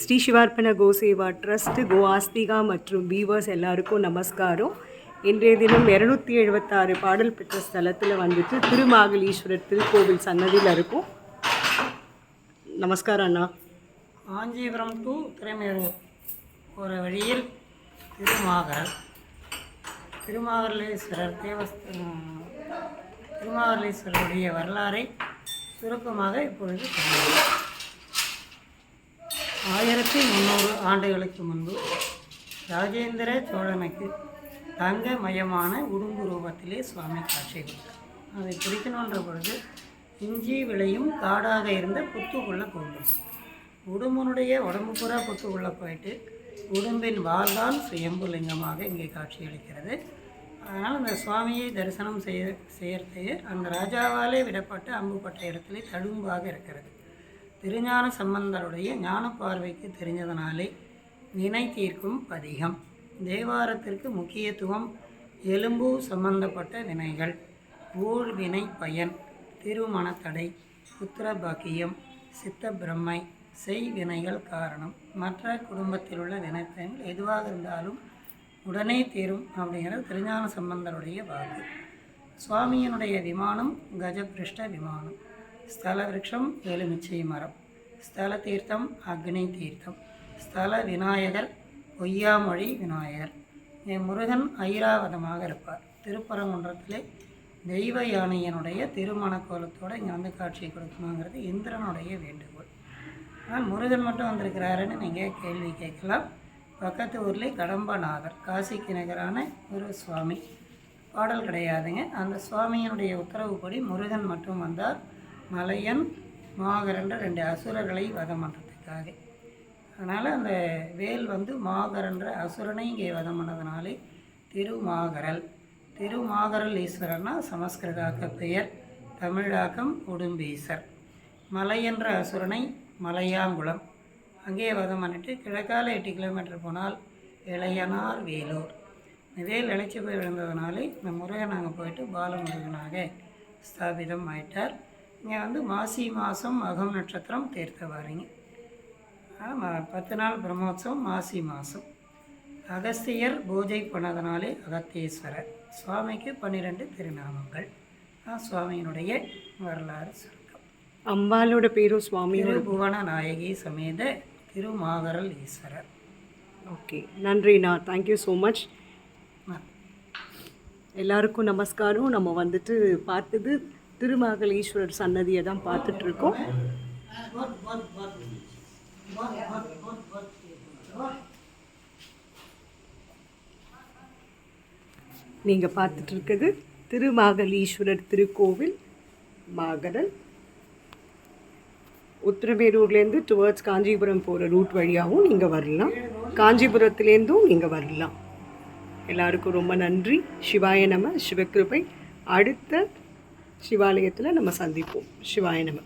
Sri சிவார்ப்பண கோசேவா trust கோ ஆஸ்திகா மற்றும் beavers எல்லாருக்கும் நமஸ்காரம். இன்றைய தினம் இரநூத்தி எழுபத்தாறு பாடல் பெற்ற ஸ்தலத்தில் வந்துட்டு திருமாகலீஸ்வரர் திருக்கோவில் சன்னதியில் இருக்கும். நமஸ்காரம் அண்ணா. காஞ்சிபுரம் டு திரைமேரூர் போகிற வழியில் திருமாகரல் திருமாகரலீஸ்வரர் தேவஸ்தான திருமாகரலீஸ்வரருடைய வரலாறை சுருக்கமாக இப்பொழுது ஆயிரத்தி முந்நூறு ஆண்டுகளுக்கு முன்பு ராஜேந்திர சோழனுக்கு தங்க மயமான உடும்பு ரூபத்திலே சுவாமி காட்சி கொடுத்தார். அதை குறிக்கணுன்ற பொழுது இஞ்சி விளையும் காடாக இருந்த புத்துக்குள்ளே போகணும் உடும்பனுடைய உடம்பு பூரா புத்துக்குள்ளே போயிட்டு உடும்பின் வாழ்தான் சுயம்பு லிங்கமாக இங்கே காட்சியளிக்கிறது. அதனால் அந்த சுவாமியை தரிசனம் செய்ய செய்யறதுக்கு அந்த ராஜாவாலே விடப்பட்ட அம்புப்பட்ட இடத்துல தழும்பாக இருக்கிறது. திருஞான சம்பந்தருடைய ஞான பார்வைக்கு தெரிஞ்சதனாலே வினை தீர்க்கும் பதிகம். தேவாரத்திற்கு முக்கியத்துவம் எலும்பு சம்பந்தப்பட்ட வினைகள் ஊழ் வினை பயன் திருமணத்தடை புத்திர பாக்கியம் சித்த பிரம்மை செய் வினைகள் காரணம். மற்ற குடும்பத்தில் உள்ள வினைப்பயன்கள் எதுவாக இருந்தாலும் உடனே தீரும் அப்படிங்கிறது திருஞான சம்பந்தருடைய வாக்கு. சுவாமியினுடைய விமானம் கஜபிருஷ்ட விமானம். ஸ்தல விருட்சம் எலுமிச்சை மரம். ஸ்தல தீர்த்தம் அக்னி தீர்த்தம். ஸ்தல விநாயகர் பொய்யாமொழி விநாயகர். என் முருகன் ஐராவதமாக இருப்பார். திருப்பரங்குன்றத்திலே தெய்வ யானையனுடைய திருமண கோலத்தோடு இங்கே வந்து காட்சி கொடுக்கணுங்கிறது இந்திரனுடைய வேண்டுகோள். ஆனால் முருகன் மட்டும் வந்திருக்கிறாருன்னு நீங்கள் கேள்வி கேட்கலாம். பக்கத்து ஊர்லேயே கடம்பநாதர் காசிக்கு நிகரான ஒரு சுவாமி. பாடல் கிடையாதுங்க. அந்த சுவாமியினுடைய உத்தரவுப்படி முருகன் மட்டும் வந்தார். மலையன் மாகரன்ற ரெண்டு அசுரர்களை வதம் பண்ணுறதுக்காக அதனால் அந்த வேல் வந்து மாகரன்ற அசுரனை இங்கே வதம் பண்ணதுனாலே திருமாகரல். திருமாகரல் ஈஸ்வரன்னா சமஸ்கிருதாக்க பெயர் தமிழாக்கம் உடும்பீசர். மலை என்ற அசுரனை மலையாங்குளம். அங்கே வதம் பண்ணிட்டு கிழக்கால எட்டு கிலோமீட்டர் போனால் இளையனார் வேலூர். வேல் இழைச்சி போய் விழுந்ததுனாலே இந்த முருகன் நாங்கள் போயிட்டு பாலமுருகனாக ஸ்தாபிதம் ஆயிட்டார். இங்கே வந்து மாசி மாதம் அகம் நட்சத்திரம் தீர்த்தவாரிங்க ஆமாம் பத்து நாள் பிரம்மோற்சவம் மாசி மாதம் அகஸ்தியர் பூஜை பண்ணதுனாலே அகத்தீஸ்வரர் சுவாமிக்கு பன்னிரெண்டு திருநாமங்கள். ஆ, சுவாமியினுடைய வரலாறு சுருக்கம். அம்பாலோட பேரும் சுவாமியோட திருபுவன நாயகி சமேத திருமாகரல் ஈஸ்வரர். ஓகே. நன்றிண்ணா தேங்க்யூ ஸோ மச். எல்லாருக்கும் நமஸ்காரம். நம்ம வந்துட்டு பார்த்தது திருமாகலீஸ்வரர் சன்னதியை தான் பார்த்துட்டு இருக்கோம் நீங்கள் பார்த்துட்டு இருக்கிறது திருமாகலீஸ்வரர் திருக்கோவில் மாகடல். உத்திரமேரூர்லேருந்து டுவர்ட்ஸ் காஞ்சிபுரம் போகிற ரூட் வழியாகவும் நீங்கள் வரலாம். காஞ்சிபுரத்துலேருந்தும் நீங்கள் வரலாம். எல்லாருக்கும் ரொம்ப நன்றி. சிவாய நம சிவகிருபை. அடுத்த சிவாலயத்தில் நம்ம சந்திப்போம். சிவாய நம்ம